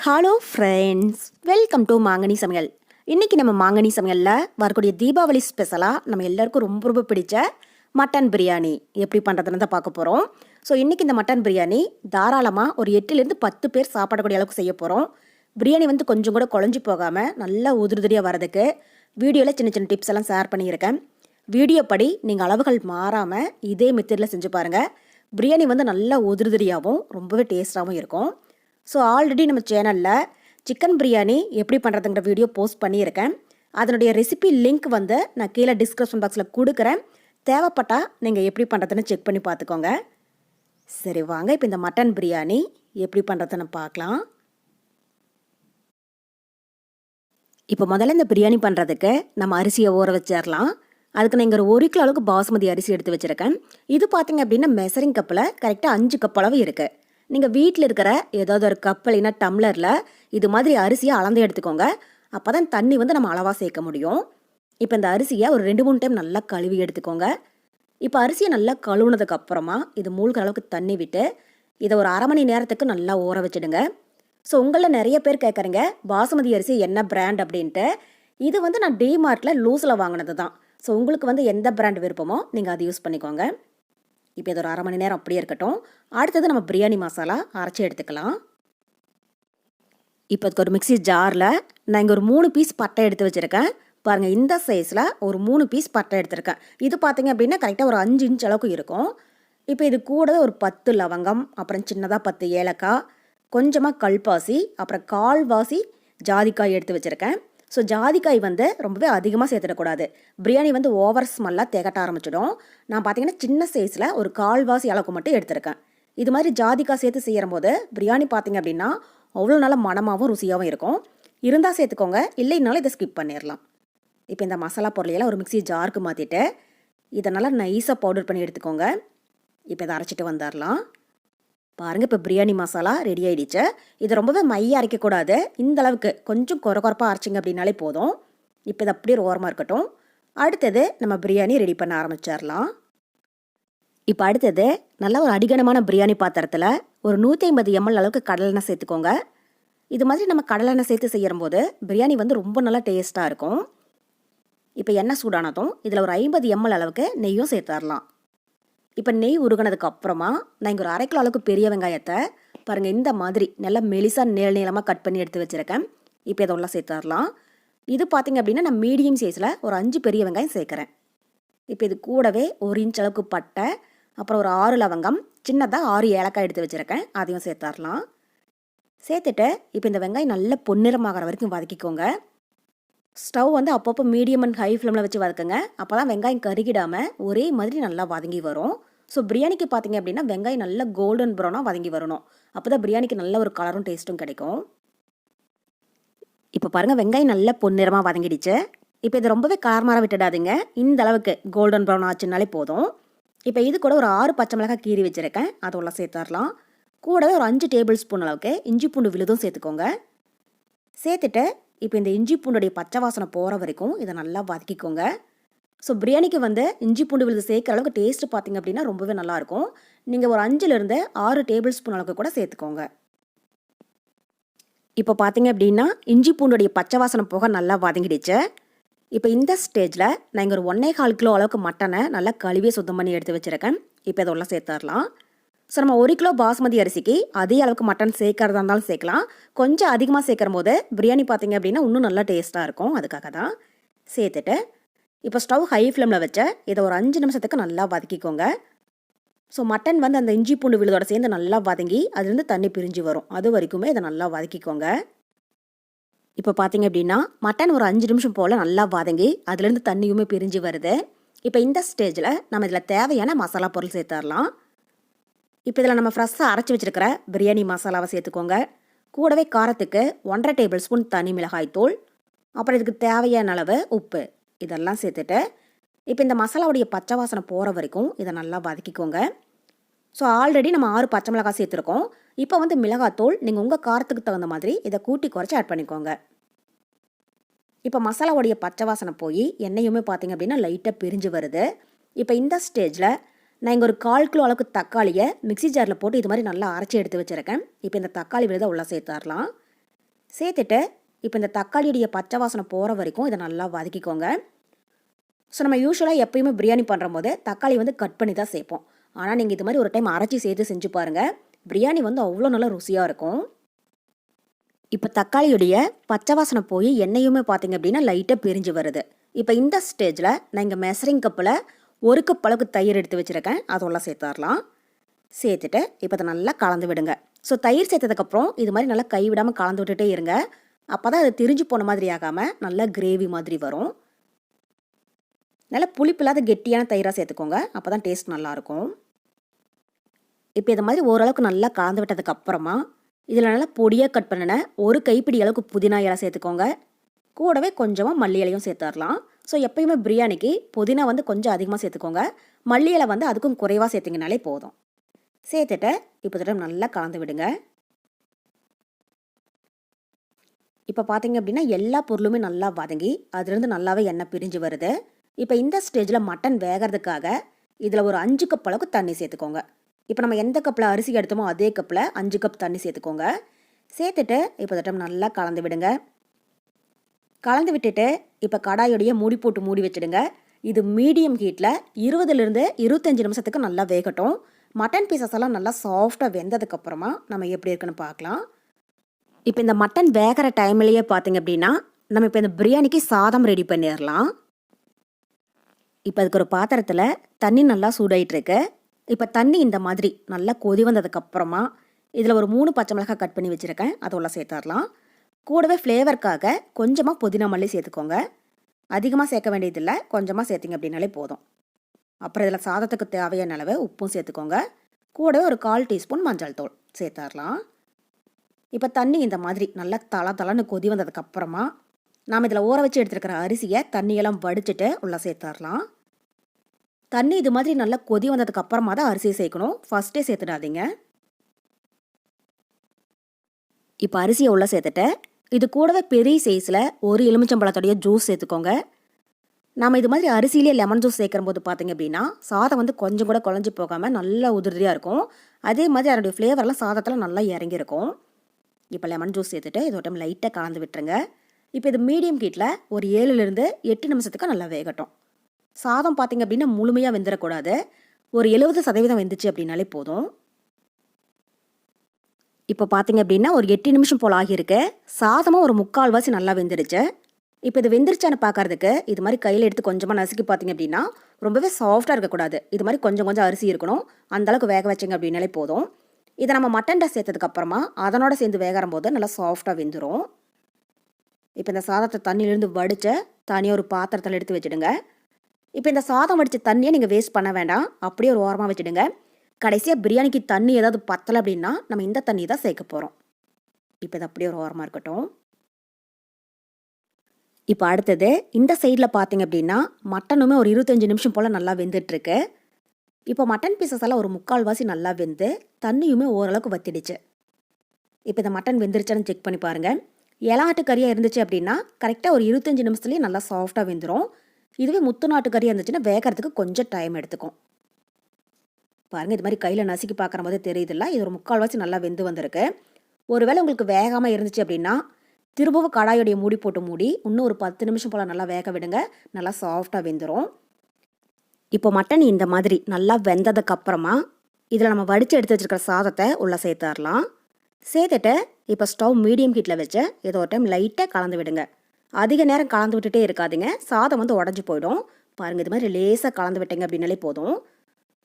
Hello friends welcome to மாங்கனி சமையல் இன்றைக்கி நம்ம மாங்கனி சமையலில் வரக்கூடிய தீபாவளி ஸ்பெஷலாக நம்ம எல்லாருக்கும் ரொம்ப ரொம்ப பிடிச்ச மட்டன் பிரியாணி எப்படி பண்ணுறதுன்னு தான் பார்க்க போகிறோம் ஸோ இன்றைக்கி இந்த மட்டன் பிரியாணி தாராளமாக ஒரு எட்டுலேருந்து பத்து பேர் சாப்பிடக்கூடிய அளவுக்கு செய்ய போகிறோம் பிரியாணி வந்து கொஞ்சம் கூட குழஞ்சி போகாமல் நல்லா உதிரியாக வரதுக்கு வீடியோவில் சின்ன சின்ன டிப்ஸ் எல்லாம் ஷேர் பண்ணியிருக்கேன். வீடியோ படி நீங்கள் அளவுகள் மாறாமல் இதே மெத்தடில் செஞ்சு பாருங்கள் பிரியாணி வந்து நல்லா உதிரியாகவும் ரொம்பவே டேஸ்ட்டாகவும் இருக்கும். ஸோ ஆல்ரெடி நம்ம சேனலில் சிக்கன் பிரியாணி எப்படி பண்ணுறதுங்கிற வீடியோ போஸ்ட் பண்ணியிருக்கேன். அதனுடைய ரெசிபி லிங்க் வந்து நான் கீழே டிஸ்கிரிப்ஷன் பாக்ஸில் கொடுக்குறேன். தேவைப்பட்டால் நீங்கள் எப்படி பண்ணுறதுன்னு செக் பண்ணி பார்த்துக்கோங்க. சரி வாங்க. இப்போ இந்த மட்டன் பிரியாணி எப்படி பண்ணுறதுன்னு பார்க்கலாம். இப்போ முதல்ல இந்த பிரியாணி பண்ணுறதுக்கு நம்ம அரிசியை ஊற வச்சிடலாம். அதுக்கு நான் இங்கே ஒரு ஒரு கிலோ அளவுக்கு பாசுமதி அரிசி எடுத்து வச்சுருக்கேன். இது பார்த்தீங்க அப்படின்னா மெசரிங் கப்பில் கரெக்டாக அஞ்சு கப் அளவு இருக்குது நீங்கள் வீட்டில் இருக்கிற ஏதாவது ஒரு கப் இல்லைன்னா டம்ளரில் இது மாதிரி அரிசியை அளந்து எடுத்துக்கோங்க. அப்போ தான் தண்ணி வந்து நம்ம அளவாக சேர்க்க முடியும். இப்போ இந்த அரிசியை ஒரு ரெண்டு மூணு டைம் நல்லா கழுவி எடுத்துக்கோங்க. இப்போ அரிசியை நல்லா கழுவுனதுக்கு அப்புறமா இது மூழ்கிற அளவுக்கு தண்ணி விட்டு இதை ஒரு அரை மணி நேரத்துக்கு நல்லா ஊற வச்சிடுங்க. ஸோ உங்களில் நிறைய பேர் கேட்குறீங்க பாசுமதி அரிசி என்ன பிராண்ட் அப்படின்ட்டு. இது வந்து நான் டிமார்ட்டில் லூஸில் வாங்கினது தான் ஸோ உங்களுக்கு வந்து எந்த பிராண்ட் விருப்பமோ நீங்கள் அதை யூஸ் பண்ணிக்கோங்க. இப்போ இது ஒரு அரை மணி நேரம் அப்படியே இருக்கட்டும். அடுத்தது நம்ம பிரியாணி மசாலா அரைச்சி எடுத்துக்கலாம். இப்போ இதுக்கு ஒரு மிக்ஸி ஜாரில் நான் இங்கே ஒரு மூணு பீஸ் பட்டை எடுத்து வச்சுருக்கேன். பாருங்கள் இந்த சைஸில் ஒரு மூணு பீஸ் பட்டை எடுத்திருக்கேன். இது பார்த்தீங்க அப்படின்னா கரெக்டாக ஒரு அஞ்சு இன்ச் அளவுக்கு இருக்கும். இப்போ இது கூட ஒரு பத்து லவங்கம் அப்புறம் சின்னதாக பத்து ஏலக்காய் கொஞ்சமாக கல்பாசி அப்புறம் கால்வாசி ஜாதிக்காய் எடுத்து வச்சுருக்கேன். ஸோ ஜாதிக்காய் வந்து ரொம்பவே அதிகமாக சேர்த்துடக்கூடாது. பிரியாணி வந்து ஓவர் ஸ்மெல்லாக திகட்ட ஆரம்பிச்சிடும். நான் பார்த்தீங்கன்னா சின்ன சைஸில் ஒரு கால்வாசி அளவுக்கு மட்டும் எடுத்திருக்கேன். இது மாதிரி ஜாதிக்காய் சேர்த்து செய்கிற போது பிரியாணி பார்த்தீங்க அப்படின்னா அவ்வளோ நல்ல மனமாகவும் ருசியாகவும் இருக்கும். இருந்தால் சேர்த்துக்கோங்க. இல்லைனாலும் இதை ஸ்கிப் பண்ணிடலாம் இப்போ இந்த மசாலா பொருளையெல்லாம் ஒரு மிக்சி ஜாருக்கு மாற்றிட்டு இதை நல்லா நைஸாக பவுடர் பண்ணி எடுத்துக்கோங்க. இப்போ இதை அரைச்சிட்டு வந்துடலாம் பாருங்கள் இப்போ பிரியாணி மசாலா ரெடி ஆயிடுச்சு. இது ரொம்பவே மைய அரைக்கக்கூடாது. இந்த அளவுக்கு கொஞ்சம் குறை குறப்பாக அரைச்சிங்க அப்படின்னாலே போதும். இப்போ இது அப்படியே ஓரமாக இருக்கட்டும். அடுத்தது நம்ம பிரியாணி ரெடி பண்ண ஆரம்பிச்சிடலாம். இப்போ அடுத்தது நல்ல ஒரு அடிகனமான பிரியாணி பாத்திரத்தில் ஒரு நூற்றி ஐம்பது எம்எல் அளவுக்கு கடலெண்ணெய் சேர்த்துக்கோங்க. இது மாதிரி நம்ம கடலெண்ணெய் சேர்த்து செய்யும்போது பிரியாணி வந்து ரொம்ப நல்லா டேஸ்ட்டாக இருக்கும். இப்போ எண்ணெய் சூடானதும் இதில் ஒரு ஐம்பது எம்எல் அளவுக்கு நெய்யும் சேர்த்துடலாம். இப்போ நெய் உருகினதுக்கு அப்புறமா நான் இங்கே ஒரு அரை கிலோ அளவுக்கு பெரிய வெங்காயத்தை பாருங்கள் இந்த மாதிரி நல்லா மெலிசாக நீள நீளமாக கட் பண்ணி எடுத்து வச்சுருக்கேன். இப்போ இதை உள்ள சேர்த்துடலாம் இது பார்த்தீங்க அப்படின்னா நான் மீடியம் சைஸில் ஒரு அஞ்சு பெரிய வெங்காயம் சேர்க்குறேன். இப்போ இது கூடவே ஒரு இன்ச் அளவுக்கு பட்டை அப்புறம் ஒரு ஆறு லவங்கம் சின்னதாக ஆறு ஏலக்காய் எடுத்து வச்சுருக்கேன். அதையும் சேர்த்துடலாம் சேர்த்துட்டு இப்போ இந்த வெங்காயம் நல்ல பொன்னிறமாகிற வரைக்கும் வதக்கிக்கோங்க. ஸ்டவ் வந்து அப்பப்போ மீடியம் அண்ட் ஹை ஃப்ளேமில் வச்சு வதக்குங்க. அப்போ தான் வெங்காயம் கருகிடாமல் ஒரே மாதிரி நல்லா வதங்கி வரும். ஸோ பிரியாணிக்கு பார்த்தீங்க அப்படின்னா வெங்காயம் நல்லா கோல்டன் ப்ரௌனாக வதங்கி வரணும். அப்போ தான் பிரியாணிக்கு நல்ல ஒரு கலரும் டேஸ்ட்டும் கிடைக்கும். இப்போ பாருங்கள் வெங்காயம் நல்ல பொன்னிறமாக வதங்கிடுச்சு. இப்போ இது ரொம்பவே காரமார விட்டுடாதீங்க. இந்த அளவுக்கு கோல்டன் ப்ரௌன் ஆச்சுனாலே போதும். இப்போ இது கூட ஒரு ஆறு பச்சை மிளகாய் கீறி வச்சுருக்கேன். அதை உள்ள சேர்த்துடலாம் கூடவே ஒரு அஞ்சு டேபிள் ஸ்பூன் அளவுக்கு இஞ்சி பூண்டு விழுதும் சேர்த்துக்கோங்க. சேர்த்துட்டு இப்போ இந்த இஞ்சி பூண்டுடைய பச்சை வாசனை போகிற வரைக்கும் இதை நல்லா வதக்கிக்கோங்க. ஸோ பிரியாணிக்கு வந்து இஞ்சி பூண்டு விழுது சேர்க்குற அளவுக்கு டேஸ்ட் பார்த்தீங்க அப்படின்னா ரொம்பவே நல்லாயிருக்கும். நீங்கள் ஒரு அஞ்சுலேருந்து ஆறு டேபிள் ஸ்பூன் அளவுக்கு கூட சேர்த்துக்கோங்க. இப்போ பார்த்தீங்க அப்படின்னா இஞ்சி பூண்டுடைய பச்சை வாசனை போக நல்லா வதங்கிடுச்சு. இப்போ இந்த ஸ்டேஜில் நான் இங்கே ஒரு ஒன்றே கால் கிலோ அளவுக்கு மட்டனை நல்லா கழுவியே சுத்தம் பண்ணி எடுத்து வச்சுருக்கேன். இப்போ இதெல்லாம் சேர்த்துடலாம். ஸோ நம்ம ஒரு கிலோ பாஸ்மதி அரிசிக்கு அதே அளவுக்கு மட்டன் சேர்க்கறதா இருந்தாலும் சேர்க்கலாம். கொஞ்சம் அதிகமாக சேர்க்குற போது பிரியாணி பார்த்தீங்க அப்படின்னா இன்னும் நல்லா டேஸ்ட்டாக இருக்கும். அதுக்காக தான் சேர்த்துட்டு இப்போ ஸ்டவ் ஹை ஃப்ளேமில் வச்ச இதை ஒரு அஞ்சு நிமிஷத்துக்கு நல்லா வதக்கிக்கோங்க. ஸோ மட்டன் வந்து அந்த இஞ்சி பூண்டு விழுதோட சேர்ந்து நல்லா வதங்கி அதுலேருந்து தண்ணி பிரிஞ்சு வரும். அது வரைக்குமே இதை நல்லா வதக்கிக்கோங்க. இப்போ பார்த்தீங்க அப்படின்னா மட்டன் ஒரு அஞ்சு நிமிஷம் போல் நல்லா வதங்கி அதுலேருந்து தண்ணியுமே பிரிஞ்சு வருது. இப்போ இந்த ஸ்டேஜில் நம்ம இதில் தேவையான மசாலா பொருள் சேர்த்துடலாம். இப்போ இதில் நம்ம ஃப்ரெஷ்ஷாக அரைச்சி வச்சுருக்கிற பிரியாணி மசாலாவை சேர்த்துக்கோங்க. கூடவே காரத்துக்கு ஒன்றரை டேபிள் ஸ்பூன் தனி மிளகாய் தூள். அப்புறம் இதுக்கு தேவையான அளவு உப்பு. இதெல்லாம் சேர்த்துட்டு இப்போ இந்த மசாலாவுடைய பச்சை வாசனை போகிற வரைக்கும் இதை நல்லா வதக்கிக்கோங்க. ஸோ ஆல்ரெடி நம்ம ஆறு பச்சை மிளகாய் சேர்த்துருக்கோம். இப்போ வந்து மிளகாத்தூள் நீங்கள் உங்கள் காரத்துக்கு தகுந்த மாதிரி இதை கூட்டி குறைச்சி ஆட் பண்ணிக்கோங்க. இப்போ மசாலாவுடைய பச்சை வாசனை போய் எண்ணெயுமே பார்த்தீங்க அப்படின்னா லைட்டாக பிரிஞ்சு வருது. இப்போ இந்த ஸ்டேஜில் நான் இங்கே ஒரு கால் கிலோ அளவுக்கு தக்காளியை மிக்ஸி ஜாரில் போட்டு இது மாதிரி நல்லா அரைச்சி எடுத்து வச்சுருக்கேன். இப்போ இந்த தக்காளி விழுதை உள்ளே சேர்த்துடலாம். சேர்த்துட்டு இப்போ இந்த தக்காளியுடைய பச்சை வாசனை போகிற வரைக்கும் இதை நல்லா வதக்கிக்கோங்க. ஸோ நம்ம யூஸ்வலாக எப்பயுமே பிரியாணி பண்ணுற போது தக்காளி வந்து கட் பண்ணி தான் சேர்ப்போம். ஆனால் நீங்கள் இது மாதிரி ஒரு டைம் அரைச்சி சேர்த்து செஞ்சு பாருங்கள் பிரியாணி வந்து அவ்வளோ நல்லா ருசியாக இருக்கும். இப்போ தக்காளியுடைய பச்சை வாசனை போய் எண்ணெயுமே பார்த்தீங்க அப்படின்னா லைட்டாக பிரிஞ்சு வருது. இப்போ இந்த ஸ்டேஜில் நான் இங்கே மெசரிங் கப்பில் ஒரு கப் அளவுக்கு தயிர் எடுத்து வச்சுருக்கேன். அதெல்லாம் சேர்த்துடலாம் சேர்த்துட்டு இப்போ அதை நல்லா கலந்து விடுங்க. ஸோ தயிர் சேர்த்ததுக்கப்புறம் இது மாதிரி நல்லா கை விடாமல் கலந்து விட்டுட்டே இருங்க. அப்போ தான் அது திரிஞ்சு போன மாதிரி ஆகாமல் நல்லா கிரேவி மாதிரி வரும். நல்லா புளிப்பு இல்லாத கெட்டியான தயிராக சேர்த்துக்கோங்க. அப்போ தான் டேஸ்ட் நல்லாயிருக்கும். இப்போ இதை மாதிரி ஓரளவுக்கு நல்லா கலந்து விட்டதுக்கப்புறமா இதில் நல்லா பொடியாக கட் பண்ணின ஒரு கைப்பிடி அளவுக்கு புதினா இலை சேர்த்துக்கோங்க. கூடவே கொஞ்சமாக மல்லி இலையும் சேர்த்துடலாம் ஸோ எப்பயுமே பிரியாணிக்கு புதினா வந்து கொஞ்சம் அதிகமாக சேர்த்துக்கோங்க. மல்லி இலை வந்து அதுக்கும் குறைவாக சேர்த்திங்கனாலே போதும். சேர்த்துட்டு இப்போ தடவை நல்லா கலந்து விடுங்க. இப்போ பார்த்தீங்க அப்படின்னா எல்லா பொருளுமே நல்லா வதங்கி அதுலேருந்து நல்லாவே எண்ணெய் பிரிஞ்சு வருது. இப்போ இந்த ஸ்டேஜில் மட்டன் வேகிறதுக்காக இதில் ஒரு அஞ்சு கப் அளவுக்கு தண்ணி சேர்த்துக்கோங்க. இப்போ நம்ம எந்த கப்பில் அரிசி எடுத்தோமோ அதே கப்பில் அஞ்சு கப் தண்ணி சேர்த்துக்கோங்க. சேர்த்துட்டு இப்போ தட்டம் நல்லா கலந்து விடுங்க. கலந்து விட்டுட்டு இப்போ கடாயோடைய மூடி போட்டு மூடி வச்சிடுங்க. இது மீடியம் ஹீட்டில் இருபதுலேருந்து இருபத்தஞ்சி நிமிஷத்துக்கு நல்லா வேகட்டும். மட்டன் பீசஸ் எல்லாம் நல்லா சாஃப்டாக வெந்ததுக்கப்புறமா நம்ம எப்படி இருக்குன்னு பார்க்கலாம். இப்போ இந்த மட்டன் வேகிற டைம்லேயே பார்த்தீங்க அப்படின்னா நம்ம இப்போ இந்த பிரியாணிக்கு சாதம் ரெடி பண்ணிடலாம். இப்போ அதுக்கு ஒரு பாத்திரத்தில் தண்ணி நல்லா சூடாயிட்டுருக்கு. இப்போ தண்ணி இந்த மாதிரி நல்லா கொதி வந்ததுக்கப்புறமா இதில் ஒரு மூணு பச்சை மிளகாய் கட் பண்ணி வச்சுருக்கேன். அதெல்லாம் சேர்த்துடலாம். கூடவே ஃப்ளேவருக்காக கொஞ்சமாக புதினா மல்லி சேர்த்துக்கோங்க. அதிகமாக சேர்க்க வேண்டியதில்லை. கொஞ்சமாக சேர்த்திங்க அப்படின்னாலே போதும். அப்புறம் இதில் சாதத்துக்கு தேவையான அளவு உப்பும் சேர்த்துக்கோங்க. கூடவே ஒரு கால் டீஸ்பூன் மஞ்சள் தூள் சேர்த்துடலாம். இப்போ தண்ணி இந்த மாதிரி நல்லா தள தளன்னு கொதி வந்ததுக்கப்புறமா நாம் இதில் ஊற வச்சு எடுத்துருக்கிற அரிசியை தண்ணியெல்லாம் வடிச்சிட்டு உள்ளே சேர்த்துடலாம். தண்ணி இது மாதிரி நல்லா கொதி வந்ததுக்கப்புறமா தான் அரிசியை சேர்க்கணும். ஃபஸ்ட்டே சேர்த்துடாதீங்க. இப்போ அரிசியை உள்ளே சேர்த்துட்டேன் இது கூடவே பெரிய சைஸில் ஒரு எலுமிச்சம்பழத்தோடைய ஜூஸ் சேர்த்துக்கோங்க. நாம் இது மாதிரி அரிசியிலே லெமன் ஜூஸ் சேர்க்கும் போது பார்த்தீங்க அப்படின்னா சாதம் வந்து கொஞ்சம் கூட குழஞ்சி போகாமல் நல்லா உதிரியாக இருக்கும். அதே மாதிரி அதனுடைய ஃப்ளேவர்லாம் சாதத்தில் நல்லா இறங்கியிருக்கும். இப்போ லெமன் ஜூஸ் சேர்த்துட்டு இதோட்டம் டைம் லைட்டாக கலந்து விட்டுருங்க. இப்போ இது மீடியம் ஹீட்டில் ஒரு ஏழுலேருந்து எட்டு நிமிஷத்துக்கு நல்லா வேகட்டும். சாதம் பார்த்தீங்க அப்படின்னா முழுமையாக வெந்துடக்கூடாது ஒரு எழுபது சதவீதம் வெந்துச்சு அப்படின்னாலே போதும். இப்போ பார்த்தீங்க அப்படின்னா ஒரு எட்டு நிமிஷம் போல் ஆகியிருக்கு. சாதமும் ஒரு முக்கால் வாசி நல்லா வெந்துடுச்சு இப்போ இது வெந்துருச்சான்னு பார்க்கறதுக்கு இது மாதிரி கையில் எடுத்து கொஞ்சமாக நசுக்கி பார்த்தீங்க அப்படின்னா ரொம்பவே சாஃப்டாக இருக்கக்கூடாது. இது மாதிரி கொஞ்சம் கொஞ்சம் அரிசி இருக்கணும். அந்தளவுக்கு வேக வச்சிங்க அப்படின்னாலே போதும். இதை நம்ம மட்டன்டை சேர்த்ததுக்கு அப்புறமா அதனோட சேர்ந்து வேகிற போது நல்லா சாஃப்டாக வெந்துடும் இப்போ இந்த சாதத்தை தண்ணியிலேருந்து வடித்த தனியாக ஒரு பாத்திரத்தில் எடுத்து வச்சுடுங்க. இப்போ இந்த சாதம் வடித்த தண்ணியை நீங்கள் வேஸ்ட் பண்ண வேண்டாம். அப்படியே ஒரு ஓரமாக வச்சுடுங்க. கடைசியாக பிரியாணிக்கு தண்ணி ஏதாவது பத்தலை அப்படின்னா நம்ம இந்த தண்ணி தான் சேர்க்க போகிறோம் இப்போ இது அப்படியே ஒரு ஓரமாக இருக்கட்டும். இப்போ அடுத்தது இந்த சைடில் பார்த்தீங்க அப்படின்னா மட்டனுமே ஒரு இருபத்தஞ்சி நிமிஷம் போல் நல்லா வெந்துட்டுருக்கு. இப்போ மட்டன் பீசஸ் எல்லாம் ஒரு முக்கால்வாசி நல்லா வெந்து தண்ணியுமே ஓரளவுக்கு வத்திடுச்சு. இப்போ இந்த மட்டன் வெந்துருச்சான்னு செக் பண்ணி பாருங்கள் இலாட்டு கறியாக இருந்துச்சு அப்படின்னா கரெக்டாக ஒரு இருபத்தஞ்சி நிமிஷத்துலேயே நல்லா சாஃப்டாக வெந்துடும் இதுவே முத்து நாட்டு கறியாக இருந்துச்சுன்னா வேகிறதுக்கு கொஞ்சம் டைம் எடுத்துக்கும். பாருங்கள் இது மாதிரி கையில் நசுக்கி பார்க்குற மாதிரி தெரியுதுல்ல? இது ஒரு முக்கால்வாசி நல்லா வெந்து வந்திருக்கு. ஒருவேளை உங்களுக்கு வேகாமல் இருந்துச்சு அப்படின்னா திரும்பவும் கடாயோடைய மூடி போட்டு மூடி இன்னும் ஒரு பத்து நிமிஷம் போல் நல்லா வேக விடுங்க. நல்லா சாஃப்டாக வெந்துடும் இப்போ மட்டன் இந்த மாதிரி நல்லா வெந்ததுக்கு அப்புறமா இதில் நம்ம வடித்து எடுத்து வச்சிருக்கிற சாதத்தை உள்ளே சேர்த்துடலாம். சேர்த்துட்டு இப்போ ஸ்டவ் மீடியம் ஹீட்டில் வச்சு ஏதோ ஒரு டைம் லைட்டாக கலந்து விடுங்க. அதிக நேரம் கலந்து விட்டுட்டே இருக்காதிங்க. சாதம் வந்து உடஞ்சி போயிடும். பாருங்கள் இது மாதிரி லேசாக கலந்து விட்டீங்க அப்படின்னாலே போதும்.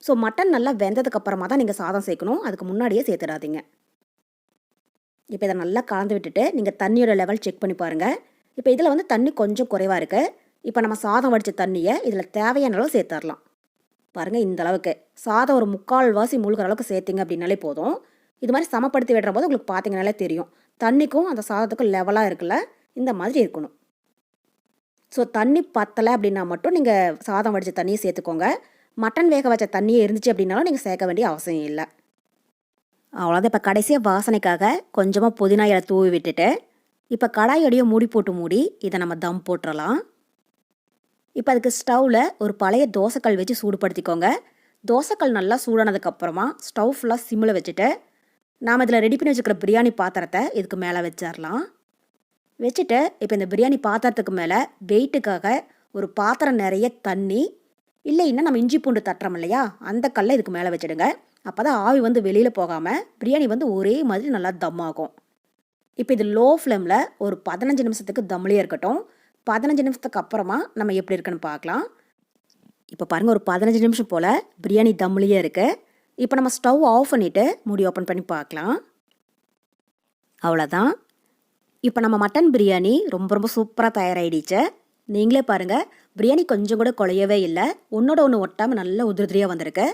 ஸோ மட்டன் நல்லா வெந்ததுக்கு அப்புறமா தான் நீங்கள் சாதம் சேர்க்கணும். அதுக்கு முன்னாடியே சேர்த்துடாதீங்க. இப்போ இதை நல்லா கலந்து விட்டுட்டு நீங்கள் தண்ணியோட லெவல் செக் பண்ணி பாருங்கள் இப்போ இதில் வந்து தண்ணி கொஞ்சம் குறைவாக இருக்குது இப்போ நம்ம சாதம் வடித்த தண்ணியை இதில் தேவையான அளவு சேர்த்துடலாம் பாருங்கள் இந்த அளவுக்கு. சாதம் ஒரு முக்கால் வாசி முழுகிற அளவுக்கு சேர்த்திங்க அப்படின்னாலே போதும். இது மாதிரி சமப்படுத்தி விடுற போது உங்களுக்கு பார்த்தீங்கனாலே தெரியும். தண்ணிக்கும் அந்த சாதத்துக்கும் லெவலாக இருக்குல்ல இந்த மாதிரி இருக்கணும். ஸோ தண்ணி பத்தலை அப்படின்னா மட்டும் நீங்கள் சாதம் வடித்த தண்ணியை சேர்த்துக்கோங்க. மட்டன் வேக வச்ச தண்ணியே இருந்துச்சு அப்படின்னாலும் நீங்கள் சேர்க்க வேண்டிய அவசியம் இல்லை. அவ்வளோதான் இப்போ கடைசியாக வாசனைக்காக கொஞ்சமாக புதினா இலை தூவி விட்டுட்டு இப்போ கடாயோடைய மூடி போட்டு மூடி இதை நம்ம தம் போட்டுடலாம் இப்போ அதுக்கு ஸ்டவ்வில் ஒரு பழைய தோசைக்கல் வச்சு சூடுபடுத்திக்கோங்க. தோசைக்கல் நல்லா சூடானதுக்கப்புறமா ஸ்டவ் ஃபுல்லாக சிம்மில் வச்சுட்டு நாம் இதில் ரெடி பண்ணி வச்சுக்கிற பிரியாணி பாத்திரத்தை இதுக்கு மேலே வச்சிடலாம். வச்சுட்டு இப்போ இந்த பிரியாணி பாத்திரத்துக்கு மேலே வெயிட்டுக்காக ஒரு பாத்திரம் நிறைய தண்ணி இல்லைன்னா நம்ம இஞ்சி பூண்டு தட்டுறோம் இல்லையா அந்த கல்லை இதுக்கு மேலே வச்சிடுங்க. அப்போ தான் ஆவி வந்து வெளியில் போகாமல் பிரியாணி வந்து ஒரே மாதிரி நல்லா தம் ஆகும். இப்போ இது லோ ஃப்ளேமில் ஒரு பதினஞ்சு நிமிஷத்துக்கு தம்லேயே இருக்கட்டும். பதினஞ்சு நிமிஷத்துக்கு அப்புறமா நம்ம எப்படி இருக்குன்னு பார்க்கலாம். இப்போ பாருங்கள் ஒரு பதினஞ்சு நிமிஷம் போல் பிரியாணி தம்லேயே இருக்குது இப்போ நம்ம ஸ்டவ் ஆஃப் பண்ணிவிட்டு மூடி ஓப்பன் பண்ணி பார்க்கலாம். அவ்வளோதான் இப்போ நம்ம மட்டன் பிரியாணி ரொம்ப ரொம்ப சூப்பராக தயாராகிடுச்சு நீங்களே பாருங்கள் பிரியாணி கொஞ்சம் கூட குழையவே இல்லை. ஒன்றோட ஒன்று ஒட்டாமல் நல்லா உதிரியாக வந்திருக்கு.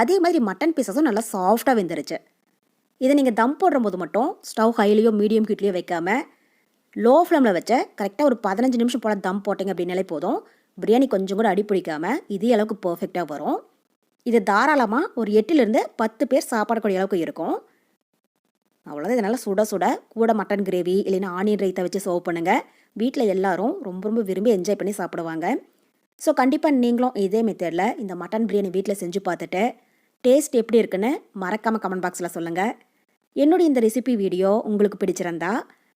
அதே மாதிரி மட்டன் பீசஸும் நல்லா சாஃப்டாக வெந்துருச்சு. இதை நீங்கள் தம் போடும்போது மட்டும் ஸ்டவ் ஹைலேயோ மீடியம் ஹீட்லேயோ வைக்காமல் லோ ஃப்ளேமில் வச்ச கரெக்டாக ஒரு பதினஞ்சு நிமிஷம் போல் தம் போட்டிங்க அப்படின்னாலே போதும். பிரியாணி கொஞ்சம் கூட அடி பிடிக்காம இதே அளவுக்கு பர்ஃபெக்டாக வரும். இது தாராளமாக ஒரு எட்டுலேருந்து பத்து பேர் சாப்பிடக்கூடிய அளவுக்கு இருக்கும். அவ்வளோதான் இதனால் சுட சுட கூட மட்டன் கிரேவி இல்லைன்னா ஆனியன் ரைத்தை வச்சு சர்வ் பண்ணுங்கள் வீட்டில் எல்லாரும் ரொம்ப ரொம்ப விரும்பி என்ஜாய் பண்ணி சாப்பிடுவாங்க. ஸோ கண்டிப்பாக நீங்களும் இதே மெத்தடில் இந்த மட்டன் பிரியாணி வீட்டில் செஞ்சு பார்த்துட்டு டேஸ்ட் எப்படி இருக்குன்னு மறக்காமல் கமெண்ட் பாக்ஸில் சொல்லுங்கள் என்னுடைய இந்த ரெசிபி வீடியோ உங்களுக்கு பிடிச்சிருந்தா